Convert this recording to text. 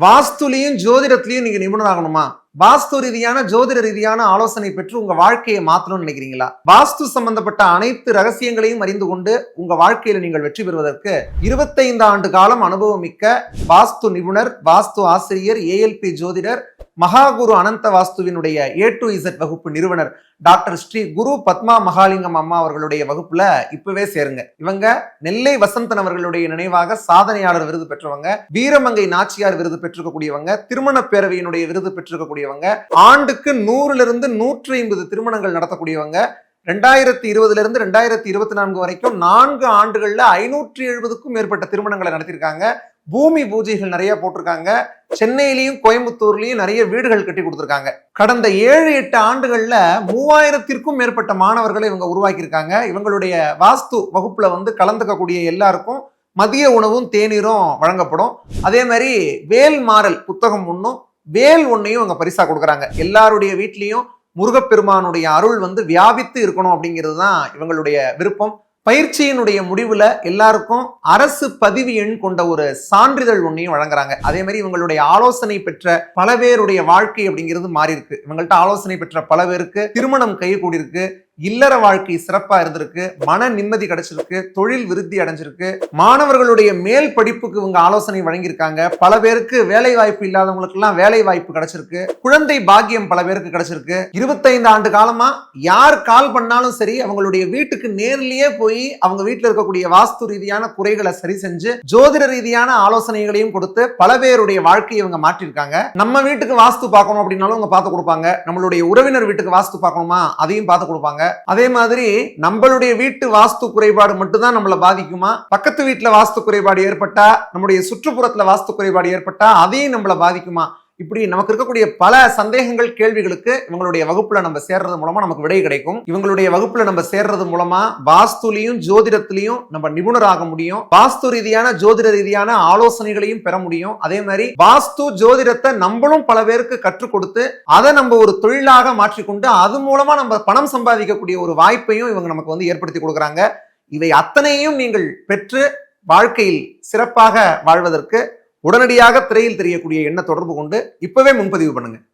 வாஸ்துலையும் ஜோதிடத்திலையும் நீங்க நிபுணர் ஆகணுமா வாஸ்து ரீதியான ஜோதிட ரீதியான ஆலோசனை பெற்று உங்க வாழ்க்கையை மாற்றணும்னு நினைக்கிறீங்களா? வாஸ்து சம்பந்தப்பட்ட அனைத்து ரகசியங்களையும் அறிந்து கொண்டு உங்க வாழ்க்கையில நீங்கள் வெற்றி பெறுவதற்கு இருபத்தைந்து ஆண்டு காலம் அனுபவம் மிக்க வாஸ்து நிபுணர் வாஸ்து ஆசிரியர் ஏஎல்பி ஜோதிடர் மகாகுரு அனந்த வாஸ்துவினுடைய ஏ டு இசட் வகுப்பு நிறுவனர் டாக்டர் ஸ்ரீ குரு பத்மா மகாலிங்கம் அம்மா அவர்களுடைய வகுப்புல இப்பவே சேருங்க. இவங்க நெல்லை வசந்தன் அவர்களுடைய நினைவாக சாதனையாளர் விருது பெற்றவங்க வீரமங்கை நாச்சியார் விருது பெற்றிருக்கக்கூடியவங்க திருமண பேரவையினுடைய விருது நடத்தக்கூடியவங்க. ஆண்டுக்கு நூறுல இருந்து நூற்றி ஐம்பது திருமணங்கள் நடத்தக்கூடியவங்க. ரெண்டாயிரத்தி இருபதுல இருந்து ரெண்டாயிரத்தி இருபத்தி நான்கு வரைக்கும் நான்கு ஆண்டுகள்ல ஐநூற்றி எழுபதுக்கும் மேற்பட்ட திருமணங்களை நடத்தியிருக்காங்க பூமி பூஜைகள் நிறைய போட்டிருக்காங்க. சென்னையிலையும் கோயம்புத்தூர்லயும் நிறைய வீடுகள் கட்டி கொடுத்துருக்காங்க. கடந்த ஏழு எட்டு ஆண்டுகள்ல மூவாயிரத்திற்கும் மேற்பட்ட மாணவர்களை இவங்க உருவாக்கியிருக்காங்க. இவங்களுடைய வாஸ்து வகுப்புல வந்து கலந்துக்கக்கூடிய எல்லாருக்கும் மதிய உணவும் தேநீரும் வழங்கப்படும். அதே மாதிரி வேல் மாறல் புத்தகம் ஒன்றும் வேல் ஒன்றையும் அங்கே பரிசாக கொடுக்குறாங்க. எல்லாருடைய வீட்லேயும் முருகப்பெருமானுடைய அருள் வந்து வியாபித்து இருக்கணும் அப்படிங்கிறது தான் இவங்களுடைய விருப்பம். பயிற்சியினுடைய முடிவில் எல்லாருக்கும் அரசு பதிவு எண் கொண்ட ஒரு சான்றிதழ் ஒன்றையும் வழங்குறாங்க. அதே மாதிரி இவங்களுடைய ஆலோசனை பெற்ற பல பேருடைய வாழ்க்கை அப்படிங்கிறது மாறி இருக்கு இவங்கள்ட்ட ஆலோசனை பெற்ற பல பேருக்கு திருமணம் கைகூடியிருக்கு இல்லற வாழ்க்கை சிறப்பா இருந்திருக்கு மன நிம்மதி கிடைச்சிருக்கு தொழில் விருத்தி அடைஞ்சிருக்கு. மாணவர்களுடைய மேல் படிப்புக்கு இவங்க ஆலோசனை வழங்கியிருக்காங்க. பல பேருக்கு வேலை வாய்ப்பு இல்லாதவங்களுக்கு எல்லாம் வேலை வாய்ப்பு கிடைச்சிருக்கு. குழந்தை பாக்கியம் பல பேருக்கு கிடைச்சிருக்கு. இருபத்தைந்து ஆண்டு காலமா யார் கால் பண்ணாலும் சரி அவங்களுடைய வீட்டுக்கு நேர்லயே போய் அவங்க வீட்டில் இருக்கக்கூடிய வாஸ்து ரீதியான குறைகளை சரி செஞ்சு ஜோதிட ரீதியான ஆலோசனைகளையும் கொடுத்து பல பேருடைய வாழ்க்கையை இவங்க மாற்றிருக்காங்க நம்ம வீட்டுக்கு வாஸ்து பார்க்கணும் அப்படின்னாலும் அவங்க பார்த்து கொடுப்பாங்க. நம்மளுடைய உறவினர் வீட்டுக்கு வாஸ்து பார்க்கணுமா? அதையும் பார்த்து கொடுப்பாங்க. அதே மாதிரி நம்மளுடைய வீட்டு வாஸ்து குறைபாடு மட்டும்தான் நம்மளை பாதிக்குமா? பக்கத்து வீட்டுல வாஸ்து குறைபாடு ஏற்பட்டா நம்முடைய சுற்றுப்புறத்துல வாஸ்து குறைபாடு ஏற்பட்டா அதையும் நம்மளை பாதிக்குமா? இப்படி நமக்கு இருக்கக்கூடிய பல சந்தேகங்கள் கேள்விகளுக்கு இவங்களுடைய வகுப்புல நம்ம சேர்றது மூலமா நமக்கு விடை கிடைக்கும். இவங்களுடைய வகுப்புல நம்ம சேர்றது மூலமா வாஸ்துலையும் ஜோதிடத்திலையும் நம்ம நிபுணராக முடியும். வாஸ்து ரீதியான ஜோதிட ரீதியான ஆலோசனைகளையும் பெற முடியும். அதே மாதிரி வாஸ்து ஜோதிடத்தை நம்மளும் பல பேருக்கு கற்றுக் கொடுத்து அதை நம்ம ஒரு தொழிலாக மாற்றிக்கொண்டு அது மூலமா நம்ம பணம் சம்பாதிக்கக்கூடிய ஒரு வாய்ப்பையும் இவங்க நமக்கு வந்து ஏற்படுத்தி கொடுக்குறாங்க. இவை அத்தனையும் நீங்கள் பெற்று வாழ்க்கையில் சிறப்பாக வாழ்வதற்கு உடனடியாக திரையில் தெரியக்கூடிய எண்ண தொடர்பு கொண்டு இப்பவே முன்பதிவு பண்ணுங்க.